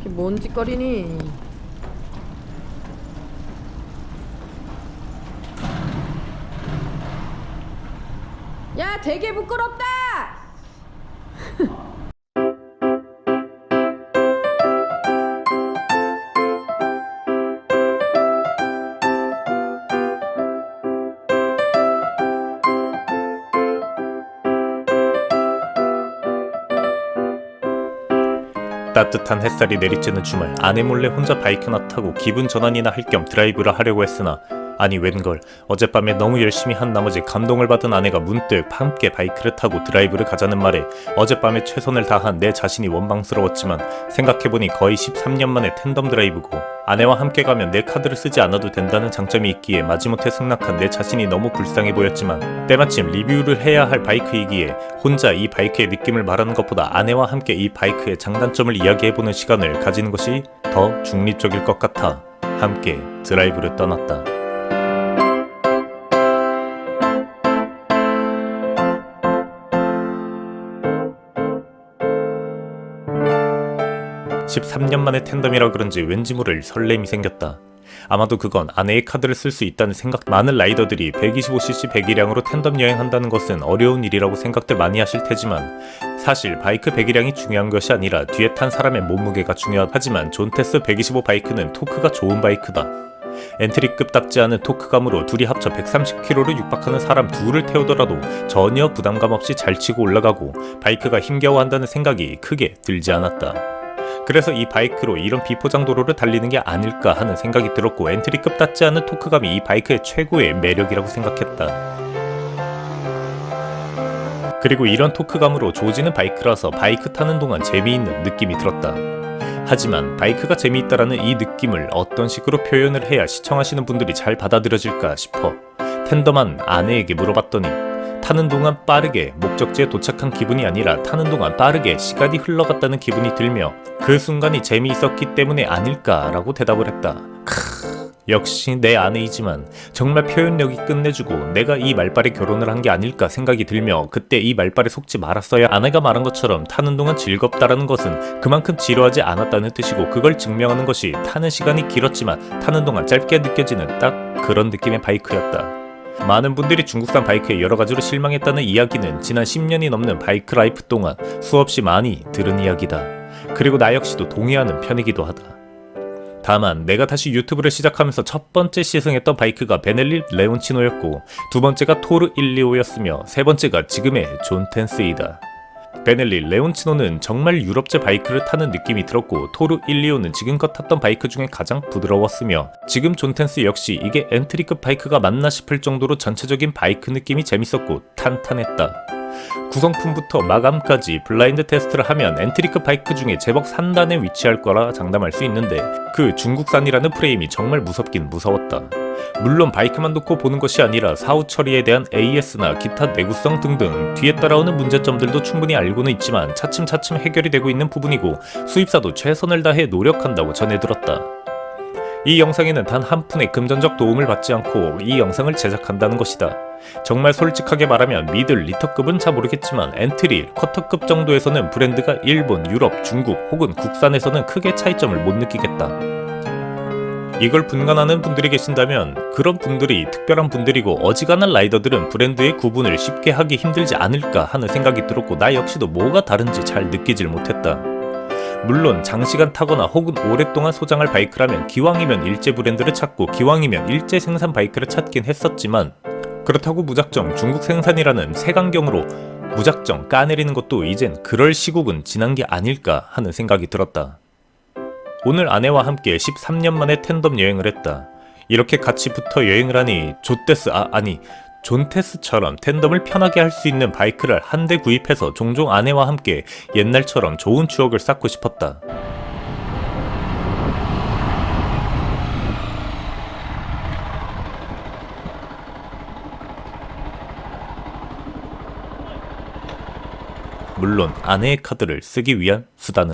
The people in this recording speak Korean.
이게 뭔 짓거리니? 야, 되게 부끄럽다! 따뜻한 햇살이 내리쬐는 주말 아내 몰래 혼자 바이크나 타고 기분 전환이나 할 겸 드라이브를 하려고 했으나 아니 웬걸 어젯밤에 너무 열심히 한 나머지 감동을 받은 아내가 문득 함께 바이크를 타고 드라이브를 가자는 말에 어젯밤에 최선을 다한 내 자신이 원망스러웠지만 생각해보니 거의 13년 만에 텐덤 드라이브고 아내와 함께 가면 내 카드를 쓰지 않아도 된다는 장점이 있기에 마지못해 승낙한 내 자신이 너무 불쌍해 보였지만 때마침 리뷰를 해야 할 바이크이기에 혼자 이 바이크의 느낌을 말하는 것보다 아내와 함께 이 바이크의 장단점을 이야기해보는 시간을 가지는 것이 더 중립적일 것 같아 함께 드라이브를 떠났다. (13년) 만에 텐덤이라 그런지 왠지 모를 설렘이 생겼다. 아마도 그건 아내의 카드를 쓸 수 있다는 생각 많은 라이더들이 125cc 배기량으로 텐덤 여행한다는 것은 어려운 일이라고 생각들 많이 하실 테지만 사실 바이크 배기량이 중요한 것이 아니라 뒤에 탄 사람의 몸무게가 중요하지만 존테스 125 바이크는 토크가 좋은 바이크다. 엔트리급답지 않은 토크감으로 둘이 합쳐 130km를 육박하는 사람 둘을 태우더라도 전혀 부담감 없이 잘 치고 올라가고 바이크가 힘겨워한다는 생각이 크게 들지 않았다. 그래서 이 바이크로 이런 비포장 도로를 달리는 게 아닐까 하는 생각이 들었고 엔트리급 닿지 않은 토크감이 이 바이크의 최고의 매력이라고 생각했다. 그리고 이런 토크감으로 조지는 바이크라서 바이크 타는 동안 재미있는 느낌이 들었다. 하지만 바이크가 재미있다라는 이 느낌을 어떤 식으로 표현을 해야 시청하시는 분들이 잘 받아들여질까 싶어 텐덤한 아내에게 물어봤더니 타는 동안 빠르게 목적지에 도착한 기분이 아니라 타는 동안 빠르게 시간이 흘러갔다는 기분이 들며 그 순간이 재미있었기 때문에 아닐까라고 대답을 했다. 크, 역시 내 아내이지만 정말 표현력이 끝내주고 내가 이 말빨에 결혼을 한 게 아닐까 생각이 들며 그때 이 말빨에 속지 말았어야 아내가 말한 것처럼 타는 동안 즐겁다라는 것은 그만큼 지루하지 않았다는 뜻이고 그걸 증명하는 것이 타는 시간이 길었지만 타는 동안 짧게 느껴지는 딱 그런 느낌의 바이크였다. 많은 분들이 중국산 바이크에 여러 가지로 실망했다는 이야기는 지난 10년이 넘는 바이크 라이프 동안 수없이 많이 들은 이야기다. 그리고 나 역시도 동의하는 편이기도 하다. 다만 내가 다시 유튜브를 시작하면서 첫 번째 시승했던 바이크가 베넬리 레온치노였고 두 번째가 토르 125였으며 세 번째가 지금의 존텐스이다. 베넬리 레온치노는 정말 유럽제 바이크를 타는 느낌이 들었고 토르 125는 지금껏 탔던 바이크 중에 가장 부드러웠으며 지금 존텐스 역시 이게 엔트리급 바이크가 맞나 싶을 정도로 전체적인 바이크 느낌이 재밌었고 탄탄했다. 구성품부터 마감까지 블라인드 테스트를 하면 엔트리급 바이크 중에 제법 산단에 위치할 거라 장담할 수 있는데 그 중국산이라는 프레임이 정말 무섭긴 무서웠다. 물론 바이크만 놓고 보는 것이 아니라 사후 처리에 대한 AS나 기타 내구성 등등 뒤에 따라오는 문제점들도 충분히 알고는 있지만 차츰차츰 해결이 되고 있는 부분이고 수입사도 최선을 다해 노력한다고 전해 들었다. 이 영상에는 단 한 푼의 금전적 도움을 받지 않고 이 영상을 제작한다는 것이다. 정말 솔직하게 말하면 미들 리터급은 잘 모르겠지만 엔트리, 쿼터급 정도에서는 브랜드가 일본, 유럽, 중국 혹은 국산에서는 크게 차이점을 못 느끼겠다. 이걸 분간하는 분들이 계신다면 그런 분들이 특별한 분들이고 어지간한 라이더들은 브랜드의 구분을 쉽게 하기 힘들지 않을까 하는 생각이 들었고 나 역시도 뭐가 다른지 잘 느끼질 못했다. 물론 장시간 타거나 혹은 오랫동안 소장할 바이크라면 기왕이면 일제 브랜드를 찾고 기왕이면 일제 생산 바이크를 찾긴 했었지만 그렇다고 무작정 중국 생산이라는 색안경으로 무작정 까내리는 것도 이젠 그럴 시국은 지난 게 아닐까 하는 생각이 들었다. 오늘 아내와 함께 13년 만에 텐덤 여행을 했다. 이렇게 같이 붙어 여행을 하니 조테스 아 아니 존테스처럼 텐덤을 편하게 할 수 있는 바이크를 한 대 구입해서 종종 아내와 함께 옛날처럼 좋은 추억을 쌓고 싶었다. 물론 아내의 카드를 쓰기 위한 수단은